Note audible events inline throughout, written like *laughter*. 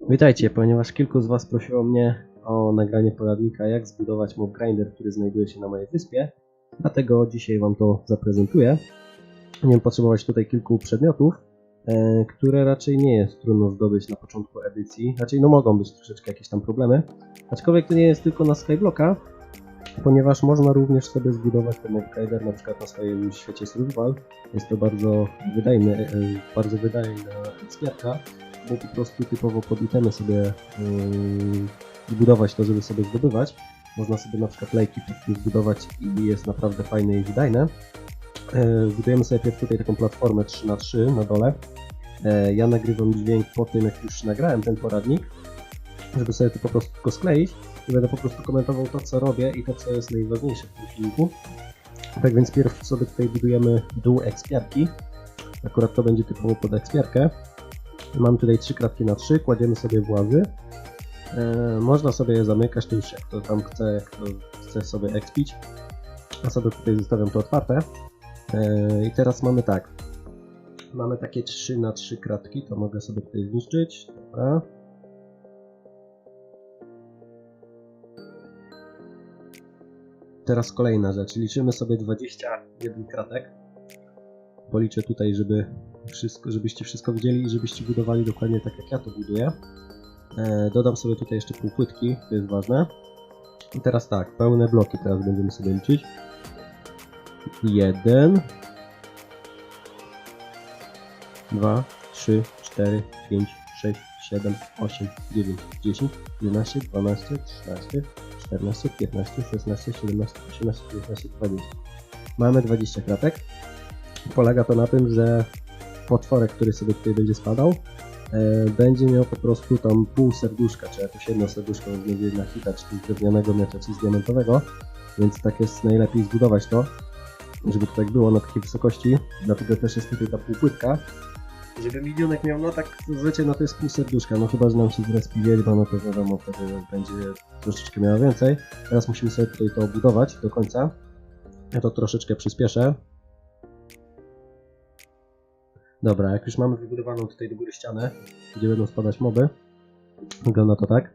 Witajcie, ponieważ kilku z Was prosiło mnie o nagranie poradnika, jak zbudować mob grinder, który znajduje się na mojej wyspie. Dlatego dzisiaj Wam to zaprezentuję. Będziemy potrzebować tutaj kilku przedmiotów, e, które raczej nie jest trudno zdobyć na początku edycji. Raczej no mogą być troszeczkę jakieś tam problemy. Aczkolwiek to nie jest tylko na Skyblocka, ponieważ można również sobie zbudować ten mob grinder na przykład na swoim świecie survival. Jest to bardzo wydajny, e, bardzo wydajna ekspiertka bo po prostu typowo pod itemy sobie yy, zbudować to, żeby sobie zdobywać. Można sobie na przykład lejki zbudować i jest naprawdę fajne i wydajne. Yy, Budujemy sobie tutaj taką platformę 3x3 na dole. Yy, Ja nagrywam dźwięk po tym, jak już nagrałem ten poradnik, żeby sobie to po prostu tylko skleić i będę po prostu komentował to, co robię i to, co jest najważniejsze w tym filmiku. Tak więc pierw sobie tutaj budujemy dół ekspiarki. Akurat to będzie typowo pod ekspiarkę. Mam tutaj trzy kratki na trzy, kładziemy sobie włazy. E, można sobie je zamykać, to już jak to tam chce, jak to chce sobie expić. Ja sobie tutaj zostawiam to otwarte. E, I teraz mamy tak. Mamy takie 3 na 3 kratki, to mogę sobie tutaj zniszczyć. Dobra. Teraz kolejna rzecz. Liczymy sobie 21 kratek. Policzę tutaj, żeby wszystko, żebyście wszystko widzieli i żebyście budowali dokładnie tak jak ja to buduję. E, dodam sobie tutaj jeszcze półpłytki, to jest ważne. I teraz tak, pełne bloki teraz będziemy sobie liczyć. Jeden, dwa, trzy, cztery, pięć, sześć, siedem, osiem, dziewięć, dziesięć, jedenaście, dwanaście, trzynaście, czternaście, piętnaście, szesnaście, siedemnaście, osiemnaście, dziewiętnaście, dwadzieścia. Mamy 20 kratek. Polega to na tym, że potworek, który sobie tutaj będzie spadał, e, będzie miał po prostu tam pół serduszka, czy jakoś jedno serduszko będzie na hita, czy z drewnianego miecza, czy z diamentowego, więc tak jest najlepiej zbudować to, żeby to tak było na takiej wysokości, dlatego też jest tutaj ta półpłytka, żeby milionek miał, no tak zazwyczaj no to jest pół serduszka, no chyba, że nam się zrespi wiedźma, no to wiadomo, wtedy będzie troszeczkę miała więcej. Teraz musimy sobie tutaj to obudować do końca. Ja to troszeczkę przyspieszę, Dobra, jak już mamy wybudowaną tutaj do góry ścianę, gdzie będą spadać moby, wygląda to tak.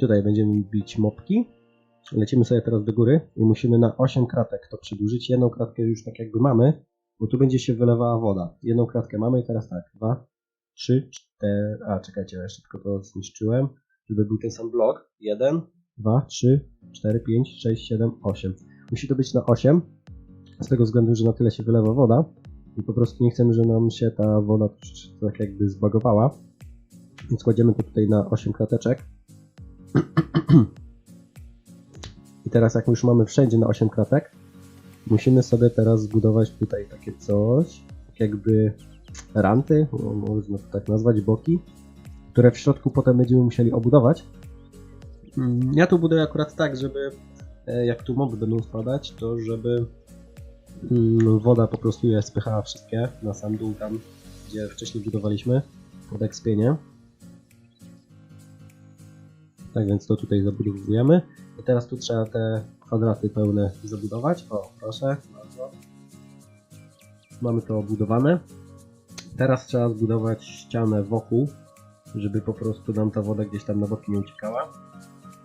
Tutaj będziemy bić mopki. Lecimy sobie teraz do góry i musimy na 8 kratek to przedłużyć. Jedną kratkę już tak jakby mamy, bo tu będzie się wylewała woda. Jedną kratkę mamy i teraz tak, 2, 3, 4, a czekajcie, ja jeszcze tylko to zniszczyłem, żeby był ten sam blok. 1, 2, 3, 4, 5, 6, 7, 8. Musi to być na 8, z tego względu, że na tyle się wylewa woda i po prostu nie chcemy, żeby nam się ta woda tak jakby zbagowała. Więc kładziemy to tutaj na 8 krateczek. *clears throat* I teraz jak już mamy wszędzie na 8 kratek, musimy sobie teraz zbudować tutaj takie coś, tak jakby ranty, no, można to tak nazwać, boki, które w środku potem będziemy musieli obudować. Mm, Ja tu buduję akurat tak, żeby e, jak tu moby będą spadać, to żeby woda po prostu je spychała wszystkie na sam dół tam, gdzie wcześniej budowaliśmy pod ekspienie. Tak więc to tutaj zabudowujemy. I teraz tu trzeba te kwadraty pełne zabudować. O, proszę, bardzo. Mamy to obudowane. Teraz trzeba zbudować ścianę wokół, żeby po prostu nam ta woda gdzieś tam na boki nie uciekała.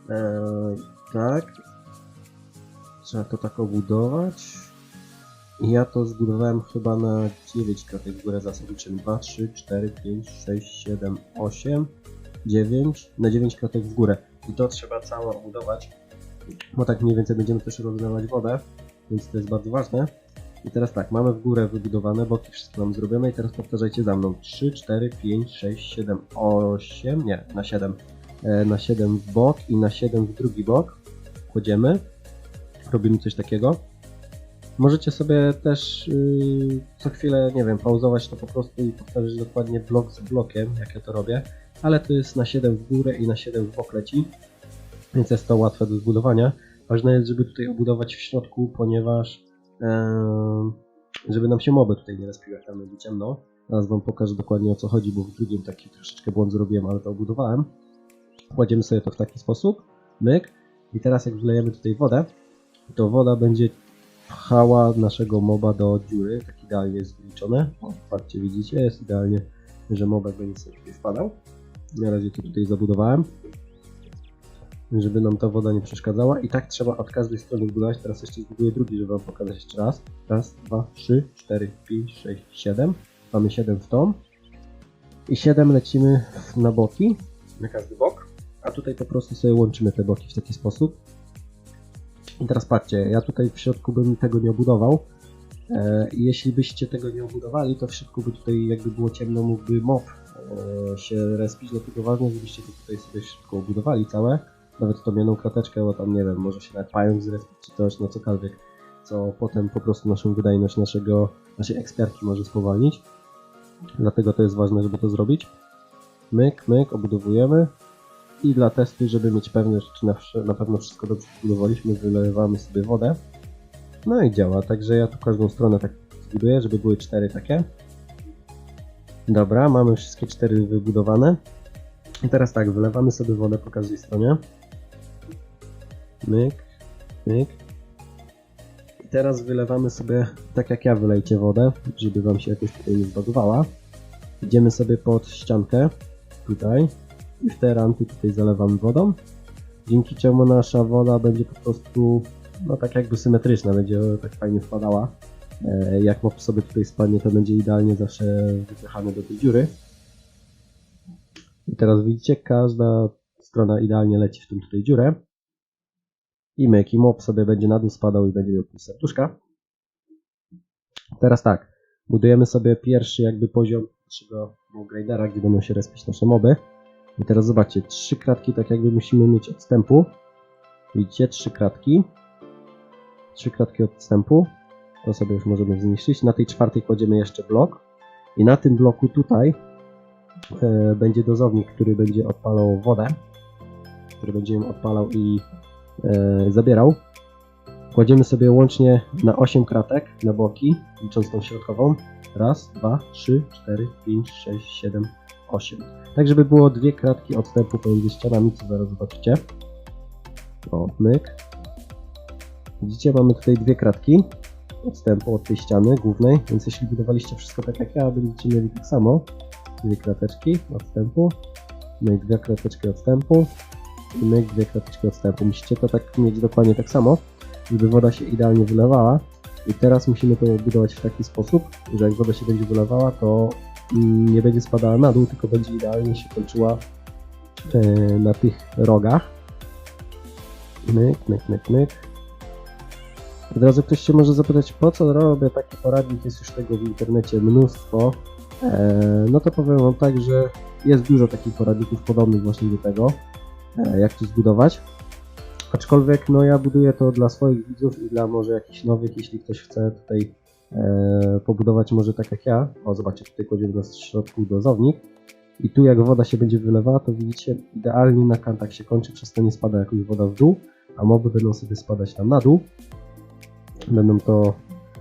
Eee, tak. Trzeba to tak obudować. Ja to zbudowałem chyba na 9 kratek w górę zasadniczym. 2, 3, 4, 5, 6, 7, 8, 9. Na 9 kratek w górę. I to trzeba całe obudować. Bo tak mniej więcej będziemy też rozlewać wodę. Więc to jest bardzo ważne. I teraz tak, mamy w górę wybudowane, boki wszystkie mamy zrobione i teraz powtarzajcie za mną. 3, 4, 5, 6, 7, 8, nie, na 7. E, na 7 w bok i na 7 w drugi bok. Kładziemy. Robimy coś takiego. Możecie sobie też yy, co chwilę, nie wiem, pauzować to po prostu i powtarzać dokładnie blok z blokiem, jak ja to robię, ale to jest na 7 w górę i na 7 w bok leci, więc jest to łatwe do zbudowania. Ważne jest, żeby tutaj obudować w środku, ponieważ yy, żeby nam się moby tutaj nie respiły, jak tam będzie ciemno. Teraz wam pokażę dokładnie o co chodzi, bo w drugim taki troszeczkę błąd zrobiłem, ale to obudowałem. Kładziemy sobie to w taki sposób, myk, i teraz jak wlejemy tutaj wodę, to woda będzie pchała naszego moba do dziury, tak idealnie jest wliczone. O, patrzcie, widzicie, jest idealnie że mobek będzie sobie tutaj wpadał. Na razie to tutaj zabudowałem, żeby nam ta woda nie przeszkadzała. I tak trzeba od każdej strony budować. Teraz jeszcze zbuduję drugi, żeby wam pokazać jeszcze raz. Raz, dwa, trzy, cztery, pięć, sześć, siedem. Mamy 7 w tą. I 7 lecimy na boki, na każdy bok. A tutaj po prostu sobie łączymy te boki w taki sposób. I teraz patrzcie, ja tutaj w środku bym tego nie obudował. E, jeśli byście tego nie obudowali, to w środku by tutaj jakby było ciemno, mógłby mob e, się respić, dlatego ważne, żebyście to tutaj sobie w środku obudowali całe. Nawet tą jedną krateczkę, bo tam nie wiem, może się nawet pająk zrespić czy coś, no cokolwiek. Co potem po prostu naszą wydajność naszego, naszej ekspiarki może spowolnić. Dlatego to jest ważne, żeby to zrobić. Myk, myk, obudowujemy. I dla testu, żeby mieć pewność, czy na, na pewno wszystko dobrze zbudowaliśmy, wylewamy sobie wodę. No i działa, także ja tu każdą stronę tak zbuduję, żeby były cztery takie. Dobra, mamy wszystkie cztery wybudowane. I teraz tak, wylewamy sobie wodę po każdej stronie. Myk, myk. I teraz wylewamy sobie, tak jak ja wylejcie wodę, żeby wam się jakoś tutaj nie zbagowała. Idziemy sobie pod ściankę, tutaj. Te ranty tutaj zalewamy wodą. Dzięki czemu nasza woda będzie po prostu no tak jakby symetryczna, będzie tak fajnie wpadała. E, Jak mob sobie tutaj spadnie, to będzie idealnie zawsze wypychany do tej dziury. I teraz widzicie, każda strona idealnie leci w tą tutaj dziurę. I myk, i mob sobie będzie na dół spadał i będzie miał tu serduszka. Teraz tak, budujemy sobie pierwszy jakby poziom naszego gradera, gdzie będą się respić nasze moby. I teraz zobaczcie, trzy kratki tak jakby musimy mieć odstępu. Widzicie, trzy kratki trzy kratki odstępu. To sobie już możemy zniszczyć. Na tej czwartej kładziemy jeszcze blok. I na tym bloku tutaj e, będzie dozownik, który będzie odpalał wodę. Który będzie ją odpalał i e, zabierał. Kładziemy sobie łącznie na 8 kratek na boki, licząc tą środkową. Raz, dwa, trzy, cztery, pięć, sześć, siedem, osiem. Tak, żeby było dwie kratki odstępu pomiędzy ścianami, co zaraz zobaczycie. O, myk. Widzicie, mamy tutaj dwie kratki odstępu od tej ściany głównej, więc jeśli budowaliście wszystko tak jak ja, będziecie mieli tak samo. Dwie krateczki odstępu, myk dwie krateczki odstępu i myk dwie krateczki odstępu. Musicie to tak mieć dokładnie tak samo, żeby woda się idealnie wylewała. I teraz musimy to budować w taki sposób, że jak woda się będzie wylewała, to nie będzie spadała na dół, tylko będzie idealnie się kończyła e, na tych rogach. Myk, myk, myk, myk. Od razu ktoś się może zapytać, po co robię taki poradnik, jest już tego w internecie mnóstwo. Eee, no to powiem wam tak, że jest dużo takich poradników podobnych właśnie do tego, e, jak to zbudować. Aczkolwiek no ja buduję to dla swoich widzów i dla może jakichś nowych, jeśli ktoś chce tutaj e, pobudować może tak jak ja. O zobaczcie, tutaj kładziemy na środku dozownik. I tu jak woda się będzie wylewała, to widzicie idealnie na kantach się kończy, przez to nie spada jakoś woda w dół, a moby będą sobie spadać tam na dół będą to.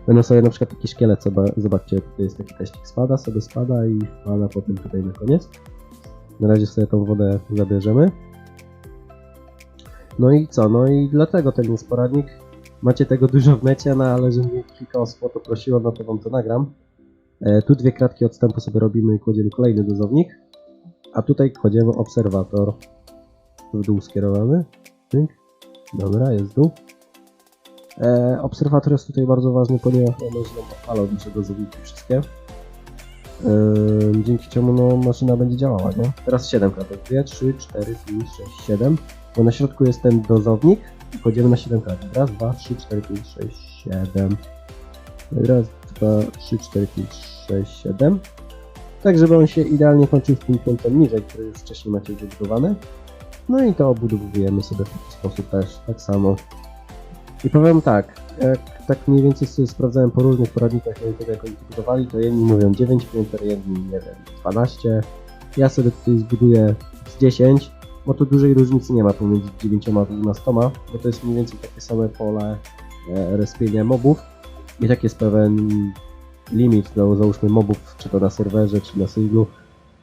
Będą sobie na przykład taki szkielet, zoba- zobaczcie, tutaj jest taki teścik, spada, sobie spada i wpada potem tutaj na koniec. Na razie sobie tą wodę zabierzemy. No i co? No i dlatego ten jest poradnik. Macie tego dużo w necie, no ale że mnie kilka osób o to prosiło, no to wam to nagram. E, tu dwie kratki odstępu sobie robimy i kładziemy kolejny dozownik. A tutaj kładziemy obserwator w dół skierowany. Dobra, jest dół. E, obserwator jest tutaj bardzo ważny, ponieważ on będzie nam odpalał nasze dozowniki wszystkie. E, dzięki czemu no, maszyna będzie działała, nie? Teraz 7 kratek. 2, 3, 4, 5, 6, 7. Bo na środku jest ten dozownik i kładziemy na 7 kratek. Raz, 2, 3, 4, 5, 6, 7. Raz, 2, 3, 4, 5, 6, 7. Tak, żeby on się idealnie kończył w tym piątym niżej, który już wcześniej macie wybudowane. No i to obudowujemy sobie w taki sposób też, tak samo. I powiem tak, jak tak mniej więcej sobie sprawdzałem po różnych poradnikach, jak oni to budowali, to jedni mówią 9 pięter, jedni nie wiem, 12. Ja sobie tutaj zbuduję z 10, bo to dużej różnicy nie ma pomiędzy 9 a 12, bo to jest mniej więcej takie same pole e, respienia mobów i tak jest pewien limit, no załóżmy mobów, czy to na serwerze, czy na singlu,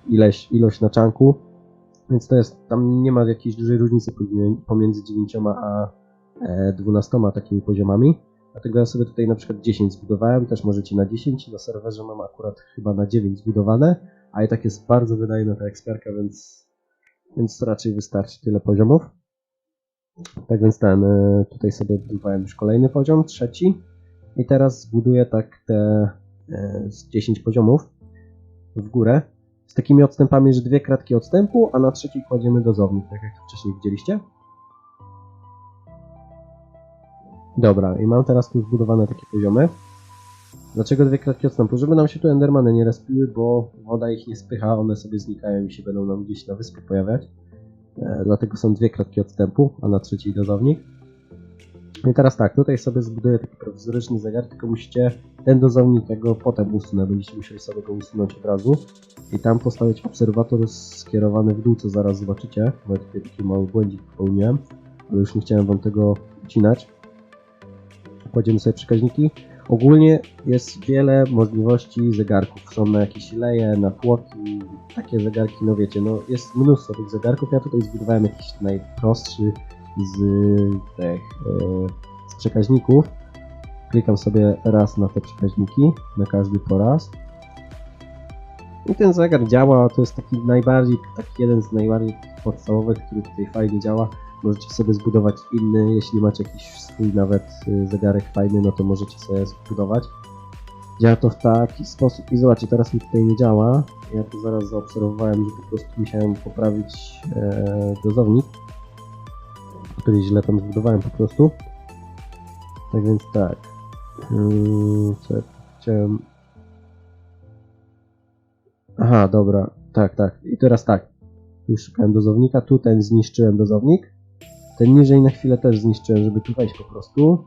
ileś, ilość na czanku, więc to jest, tam nie ma jakiejś dużej różnicy pomiędzy 9 a e, 12 takimi poziomami. Dlatego ja sobie tutaj na przykład 10 zbudowałem, też możecie na 10. Na serwerze mam akurat chyba na 9 zbudowane, A i tak jest bardzo wydajna ta eksperka, więc, więc raczej wystarczy tyle poziomów. Tak więc ten, y, tutaj sobie budowałem już kolejny poziom, trzeci. I teraz zbuduję tak te y, z 10 poziomów w górę. Z takimi odstępami, że dwie kratki odstępu, a na trzeci kładziemy dozownik, tak jak wcześniej widzieliście. Dobra, i mam teraz tu zbudowane takie poziomy. Dlaczego dwie kratki odstępu? Żeby nam się tu endermany nie respiły, bo woda ich nie spycha, one sobie znikają i się będą nam gdzieś na wyspie pojawiać. E, dlatego są dwie kratki odstępu, a na trzeciej dozownik. I teraz tak, tutaj sobie zbuduję taki prowizoryczny zegar, tylko musicie ten dozownik, jak go potem usunę, będziecie musieli sobie go usunąć od razu. I tam postawić obserwator skierowany w dół, co zaraz zobaczycie, bo ja tutaj taki mały błędzik popełniłem, ale już nie chciałem wam tego ucinać. Kładziemy sobie przekaźniki. Ogólnie jest wiele możliwości zegarków. Są na jakieś leje, na płoki, takie zegarki, no wiecie, no jest mnóstwo tych zegarków. Ja tutaj zbudowałem jakiś najprostszy z tych e, z przekaźników. Klikam sobie raz na te przekaźniki, na każdy po raz. I ten zegar działa, to jest taki najbardziej, taki jeden z najbardziej podstawowych, który tutaj fajnie działa. Możecie sobie zbudować inny, jeśli macie jakiś swój nawet y, zegarek fajny, no to możecie sobie zbudować. Działa to w taki sposób i zobaczcie, teraz mi tutaj nie działa. Ja to zaraz zaobserwowałem, że po prostu musiałem poprawić e, dozownik, który źle tam zbudowałem po prostu. Tak więc tak. Hmm, co ja chciałem... Aha, dobra. Tak, tak. I teraz tak. Tu szukałem dozownika, tu ten zniszczyłem dozownik. Ten niżej na chwilę też zniszczyłem, żeby tu wejść po prostu.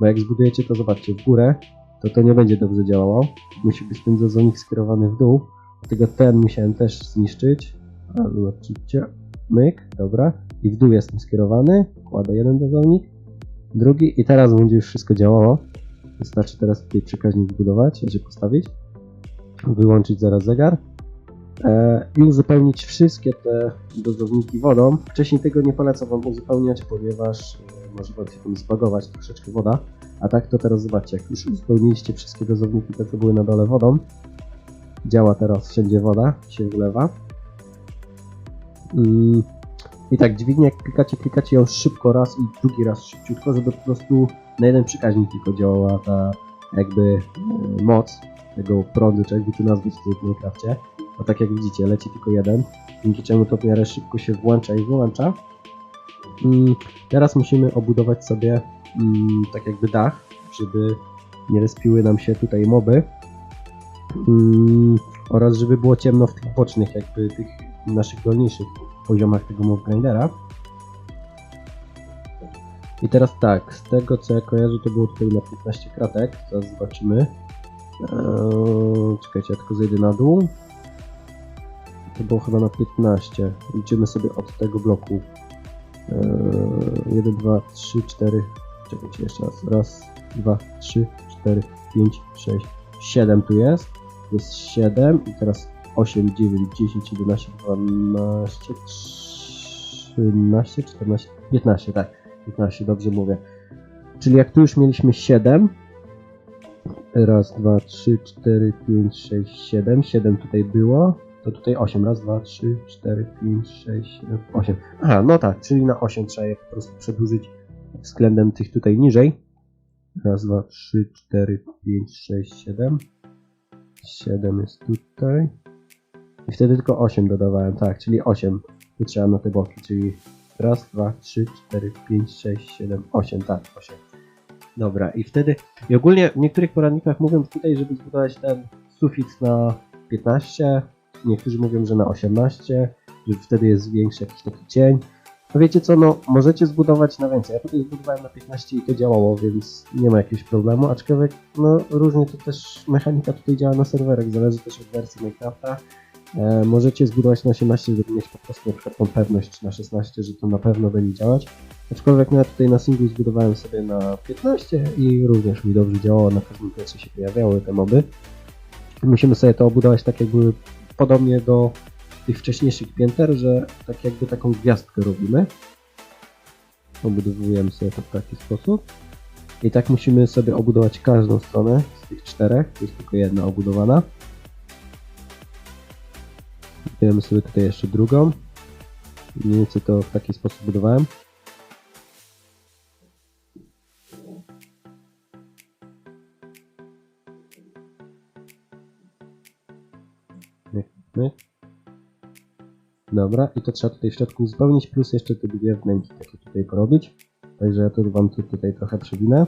Bo jak zbudujecie to zobaczcie w górę, to to nie będzie dobrze działało. Musi być ten dozownik skierowany w dół. Dlatego ten musiałem też zniszczyć. A zobaczycie. Myk, dobra. I w dół jestem skierowany. Kładę jeden dozownik, drugi i teraz będzie już wszystko działało. Wystarczy teraz tutaj przekaźnik zbudować, znaczy postawić. Wyłączyć zaraz zegar. E, i uzupełnić wszystkie te dozowniki wodą. Wcześniej tego nie polecam Wam uzupełniać, ponieważ e, może Wam się tam zbagować troszeczkę woda. A tak to teraz zobaczcie, jak już uzupełniliście wszystkie dozowniki, te co były na dole wodą, działa teraz wszędzie woda, się wylewa. Mm, I tak dźwignię, jak klikacie, klikacie ją szybko raz i drugi raz szybciutko, żeby po prostu na jeden przekaźnik tylko działała ta jakby e, moc tego prądu, czy jakby to nazwać w Minecrafcie. Bo tak jak widzicie, leci tylko jeden, dzięki czemu to w miarę szybko się włącza i wyłącza. Mm, teraz musimy obudować sobie mm, tak jakby dach, żeby nie respiły nam się tutaj moby. Mm, oraz żeby było ciemno w tych bocznych, jakby tych naszych dolniejszych poziomach tego mob grindera. I teraz tak, z tego co ja kojarzę, to było tutaj na 15 kratek. Zaraz zobaczymy. Eee, czekajcie, ja tylko zejdę na dół. To było chyba na 15. Liczymy sobie od tego bloku. Eee, 1, 2, 3, 4. Czekajcie jeszcze raz. Raz, 2, 3, 4, 5, 6, 7 tu jest. Jest 7 i teraz 8, 9, 10, 11, 12, 13, 14, 15, tak. 15, dobrze mówię. Czyli jak tu już mieliśmy 7, raz, dwa, trzy, cztery, pięć, sześć, siedem, 7 tutaj było, to tutaj 8, raz, dwa, trzy, cztery, pięć, sześć, siedem, 8. Aha, no tak, czyli na 8 trzeba je po prostu przedłużyć względem tych tutaj niżej. Raz, dwa, trzy, cztery, pięć, sześć, siedem. 7 jest tutaj. I wtedy tylko 8 dodawałem, tak, czyli 8 tu trzeba na te boki, czyli raz, dwa, trzy, cztery, pięć, sześć, siedem, osiem, tak, 8. Dobra, i wtedy, i ogólnie w niektórych poradnikach mówią tutaj, żeby zbudować ten sufit na 15, niektórzy mówią, że na 18, że wtedy jest większy jakiś taki cień. No wiecie co, no możecie zbudować na więcej. Ja tutaj zbudowałem na 15 i to działało, więc nie ma jakiegoś problemu, aczkolwiek no różnie to też mechanika tutaj działa na serwerach, zależy też od wersji Minecrafta. E, możecie zbudować na 18, żeby mieć po prostu na tą pewność, czy na 16, że to na pewno będzie działać. Aczkolwiek no ja tutaj na singlu zbudowałem sobie na 15 i również mi dobrze działało, na każdym piętrze się pojawiały te moby. Musimy sobie to obudować tak jakby podobnie do tych wcześniejszych pięter, że tak jakby taką gwiazdkę robimy. Obudowujemy sobie to w taki sposób. I tak musimy sobie obudować każdą stronę z tych czterech. To jest tylko jedna obudowana. Budujemy sobie tutaj jeszcze drugą. Mniej więcej to w taki sposób budowałem. Dobra, i to trzeba tutaj w środku uzupełnić, plus jeszcze te dwie wnęki takie tutaj porobić. Także ja tu wam tu tutaj trochę przewinę.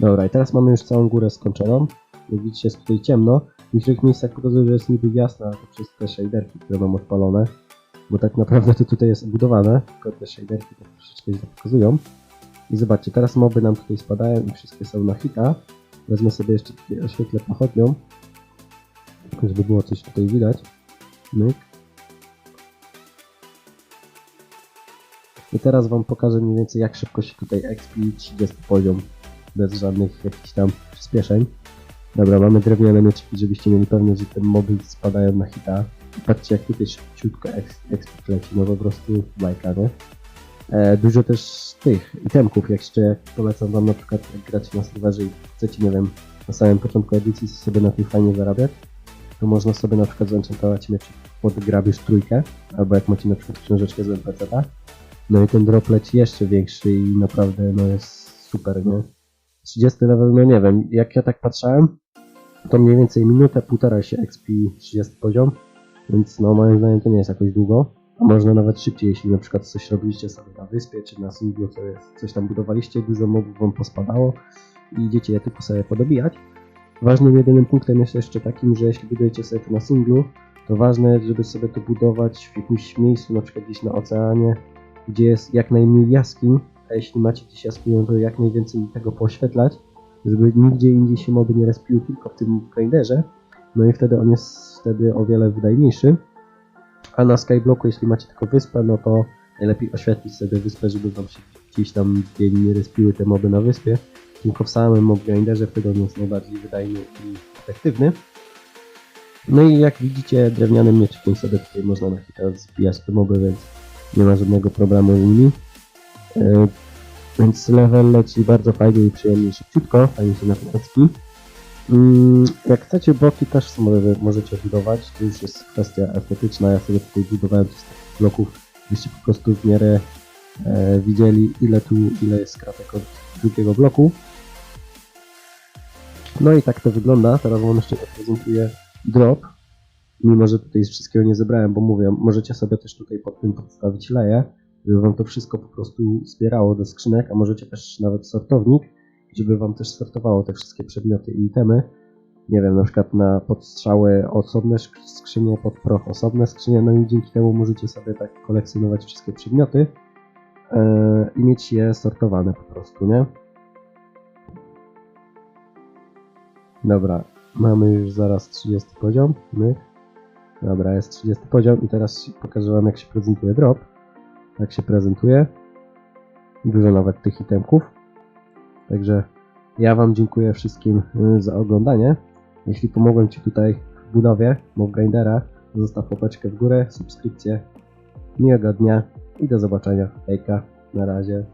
Dobra, i teraz mamy już całą górę skończoną. Jak widzicie, jest tutaj ciemno. Niektórych miejscach pokazuje, że jest niby jasno, ale to przez te shaderki, które mam odpalone. Bo tak naprawdę to tutaj jest obudowane, tylko te shaderki tak troszeczkę źle pokazują. I zobaczcie, teraz moby nam tutaj spadają i wszystkie są na hita. Wezmę sobie jeszcze tutaj oświetlę pochodnią, żeby było coś tutaj widać. Myk. I teraz wam pokażę mniej więcej jak szybko się tutaj expi 30 poziom bez żadnych jakichś tam przyspieszeń. Dobra, mamy drewniane mieczki, żebyście mieli pewność, że te moby spadają na hita. Patrzcie jak tutaj szybciutko exp leci, no po prostu bajka, nie? E, dużo też tych itemków, jak jeszcze polecam wam na przykład jak gracie na serwerze i chcecie, nie wiem, na samym początku edycji sobie na tym fajnie zarabiać, to można sobie na przykład zenchantować mieczyk pod grabisz trójkę, albo jak macie na przykład książeczkę z NPC-a, no i ten drop leci jeszcze większy i naprawdę no jest super, nie? 30 level, no nie wiem, jak ja tak patrzałem, to mniej więcej minutę, półtora się XP 30 poziom, więc no moim zdaniem to nie jest jakoś długo, a można nawet szybciej, jeśli na przykład coś robiliście sobie na wyspie, czy na singlu, co jest, coś tam budowaliście, dużo mobów wam pospadało i idziecie je tylko sobie podobijać. Ważnym jedynym punktem jest jeszcze takim, że jeśli budujecie sobie to na singlu, to ważne jest, żeby sobie to budować w jakimś miejscu, na przykład gdzieś na oceanie, gdzie jest jak najmniej jaskiń, a jeśli macie gdzieś jaskinię, to jak najwięcej tego poświetlać, żeby nigdzie indziej się moby nie respiły, tylko w tym grinderze. No i wtedy on jest wtedy o wiele wydajniejszy. A na Skyblocku, jeśli macie tylko wyspę, no to najlepiej oświetlić sobie wyspę, żeby wam się gdzieś tam dzień nie respiły te moby na wyspie. Tylko w samym mob grinderze wtedy on jest najbardziej wydajny i efektywny. No i jak widzicie, drewnianym mieczykiem sobie tutaj można na hita zbijać te moby, więc nie ma żadnego problemu z nimi. Więc level leci bardzo fajnie i przyjemnie szybciutko, fajnie się na expi. Mm, Jak chcecie bloki też możecie budować, to już jest kwestia estetyczna, ja sobie tutaj budowałem z takich bloków, żebyście po prostu w miarę e, widzieli ile tu, ile jest kratek od drugiego bloku. No i tak to wygląda, teraz wam jeszcze zaprezentuję drop, mimo że tutaj wszystkiego nie zebrałem, bo mówię, możecie sobie też tutaj pod tym podstawić leje, żeby wam to wszystko po prostu zbierało do skrzynek, a możecie też nawet sortownik, żeby wam też sortowało te wszystkie przedmioty i itemy. Nie wiem, na przykład na podstrzały osobne skrzynie, pod proch osobne skrzynie, no i dzięki temu możecie sobie tak kolekcjonować wszystkie przedmioty yy, i mieć je sortowane po prostu, nie? Dobra, mamy już zaraz 30 poziom, myk. Dobra, jest 30 poziom i teraz pokażę wam jak się prezentuje drop. Tak się prezentuje. Dużo nawet tych itemków. Także ja wam dziękuję wszystkim y, za oglądanie. Jeśli pomogłem ci tutaj w budowie Mobgrindera, zostaw łapeczkę w górę, subskrypcję. Miłego dnia i do zobaczenia. Hejka, na razie.